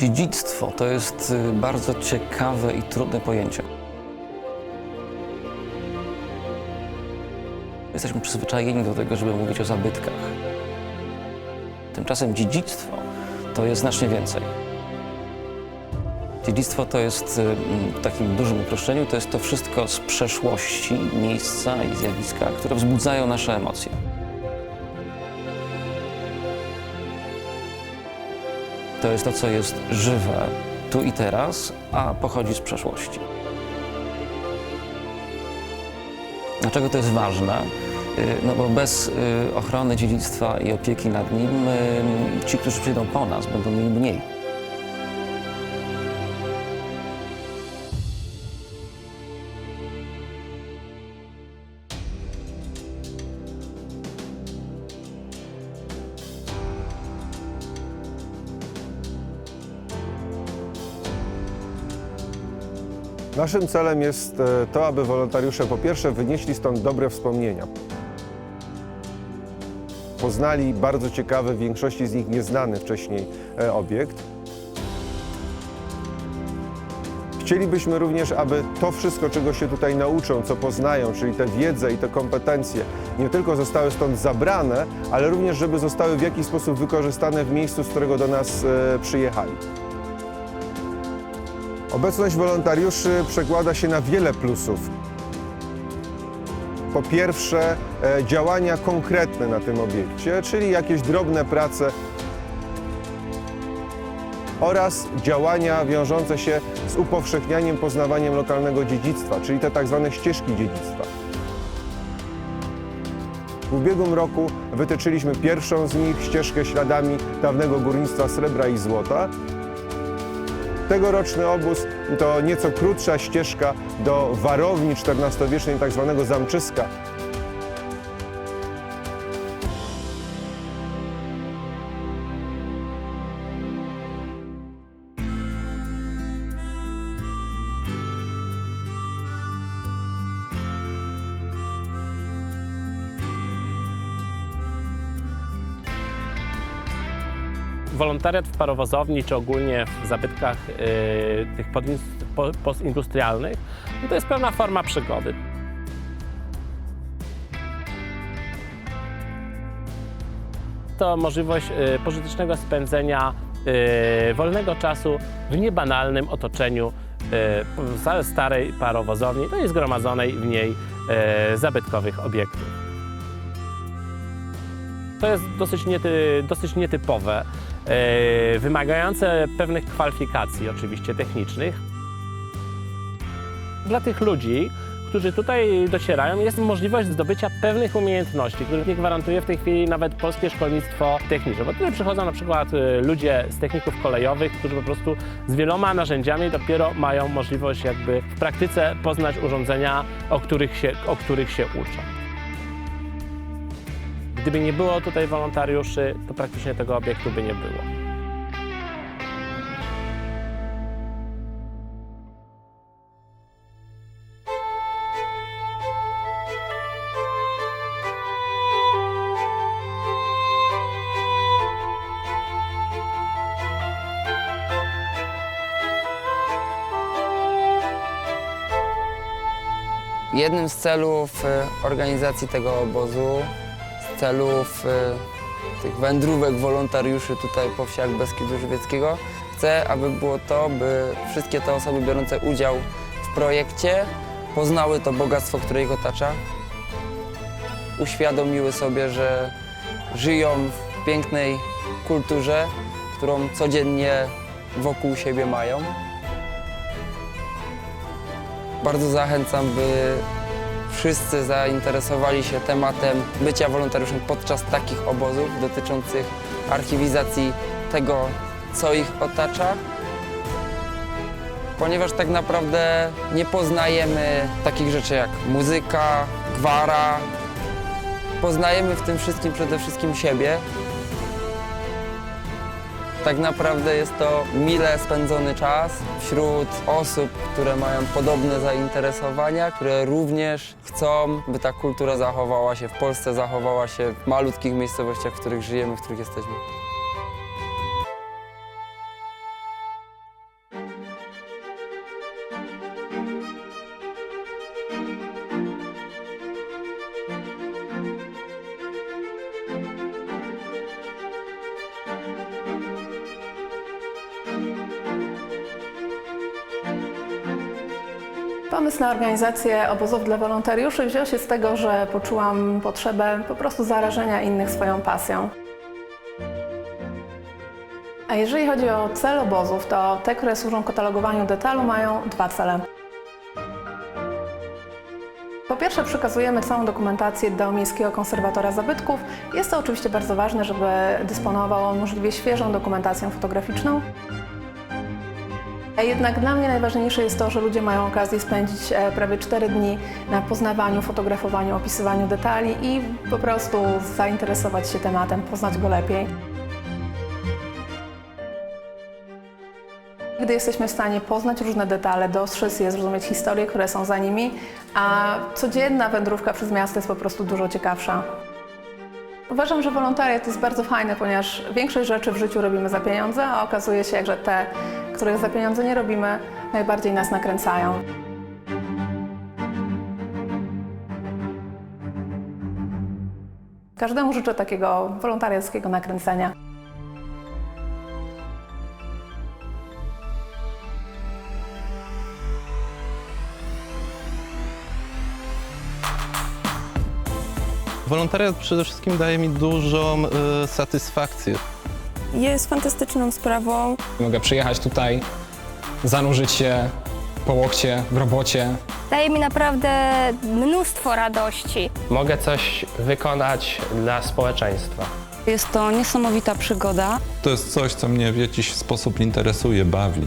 Dziedzictwo to jest y, bardzo ciekawe i trudne pojęcie. Jesteśmy przyzwyczajeni do tego, żeby mówić o zabytkach. Tymczasem dziedzictwo to jest znacznie więcej. Dziedzictwo to jest y, w takim dużym uproszczeniu, to jest to wszystko z przeszłości, miejsca i zjawiska, które wzbudzają nasze emocje. To jest to, co jest żywe tu i teraz, a pochodzi z przeszłości. Dlaczego to jest ważne? Y, No bo bez y, ochrony dziedzictwa i opieki nad nim, y, ci, którzy przyjdą po nas, będą mieli mniej. Naszym celem jest e, to, aby wolontariusze po pierwsze wynieśli stąd dobre wspomnienia. Poznali bardzo ciekawy, w większości z nich nieznany wcześniej e, obiekt. Chcielibyśmy również, aby to wszystko, czego się tutaj nauczą, co poznają, czyli tę wiedzę i te kompetencje, nie tylko zostały stąd zabrane, ale również, żeby zostały w jakiś sposób wykorzystane w miejscu, z którego do nas e, przyjechali. Obecność wolontariuszy przekłada się na wiele plusów. Po pierwsze, e, działania konkretne na tym obiekcie, czyli jakieś drobne prace oraz działania wiążące się z upowszechnianiem, poznawaniem lokalnego dziedzictwa, czyli te tak zwane ścieżki dziedzictwa. W ubiegłym roku wytyczyliśmy pierwszą z nich, ścieżkę śladami dawnego górnictwa srebra i złota, Tegoroczny obóz to nieco krótsza ścieżka do warowni XIV-wiecznej, tak zwanego zamczyska. Wolontariat w parowozowni, czy ogólnie w zabytkach y, tych postindustrialnych, no to jest pewna forma przygody. To możliwość y, pożytecznego spędzenia y, wolnego czasu w niebanalnym otoczeniu y, za- starej parowozowni, no i zgromadzonej w niej y, zabytkowych obiektów. To jest dosyć, niety, dosyć nietypowe, wymagające pewnych kwalifikacji, oczywiście technicznych. Dla tych ludzi, którzy tutaj docierają, jest możliwość zdobycia pewnych umiejętności, których nie gwarantuje w tej chwili nawet polskie szkolnictwo techniczne. Bo tutaj przychodzą na przykład e, ludzie z techników kolejowych, którzy po prostu z wieloma narzędziami dopiero mają możliwość jakby w praktyce poznać urządzenia, o których się, o których się uczą. Gdyby nie było tutaj wolontariuszy, to praktycznie tego obiektu by nie było. Jednym z celów e, organizacji tego obozu, celów e, tych wędrówek wolontariuszy tutaj po wsiach Beskidu Żywieckiego, chcę, aby było to, by wszystkie te osoby biorące udział w projekcie poznały to bogactwo, które ich otacza, uświadomiły sobie, że żyją w pięknej kulturze, którą codziennie wokół siebie mają. Bardzo zachęcam, by wszyscy zainteresowali się tematem bycia wolontariuszem podczas takich obozów dotyczących archiwizacji tego, co ich otacza. Ponieważ tak naprawdę nie poznajemy takich rzeczy jak muzyka, gwara. Poznajemy w tym wszystkim przede wszystkim siebie. Tak naprawdę jest to mile spędzony czas wśród osób, które mają podobne zainteresowania, które również chcą, by ta kultura zachowała się w Polsce, zachowała się w malutkich miejscowościach, w których żyjemy, w których jesteśmy. Pomysł na organizację obozów dla wolontariuszy wziął się z tego, że poczułam potrzebę po prostu zarażenia innych swoją pasją. A jeżeli chodzi o cel obozów, to te, które służą katalogowaniu detalu, mają dwa cele. Po pierwsze, przekazujemy całą dokumentację do Miejskiego Konserwatora Zabytków. Jest to oczywiście bardzo ważne, żeby dysponował on możliwie świeżą dokumentacją fotograficzną. Jednak dla mnie najważniejsze jest to, że ludzie mają okazję spędzić e, prawie 4 dni na poznawaniu, fotografowaniu, opisywaniu detali i po prostu zainteresować się tematem, poznać go lepiej. Gdy jesteśmy w stanie poznać różne detale, dostrzec je, zrozumieć historie, które są za nimi, a codzienna wędrówka przez miasto jest po prostu dużo ciekawsza. Uważam, że wolontariat jest bardzo fajny, ponieważ większość rzeczy w życiu robimy za pieniądze, a okazuje się, że te, których za pieniądze nie robimy, najbardziej nas nakręcają. Każdemu życzę takiego wolontariackiego nakręcenia. Wolontariat przede wszystkim daje mi dużą y, satysfakcję. Jest fantastyczną sprawą. Mogę przyjechać tutaj, zanurzyć się po łokcie w robocie. Daje mi naprawdę mnóstwo radości. Mogę coś wykonać dla społeczeństwa. Jest to niesamowita przygoda. To jest coś, co mnie w jakiś sposób interesuje, bawi.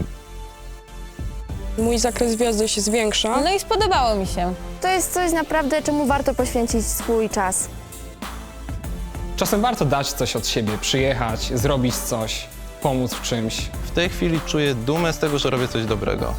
Mój zakres wiedzy się zwiększa. No i spodobało mi się. To jest coś naprawdę, czemu warto poświęcić swój czas. Czasem warto dać coś od siebie, przyjechać, zrobić coś, pomóc w czymś. W tej chwili czuję dumę z tego, że robię coś dobrego.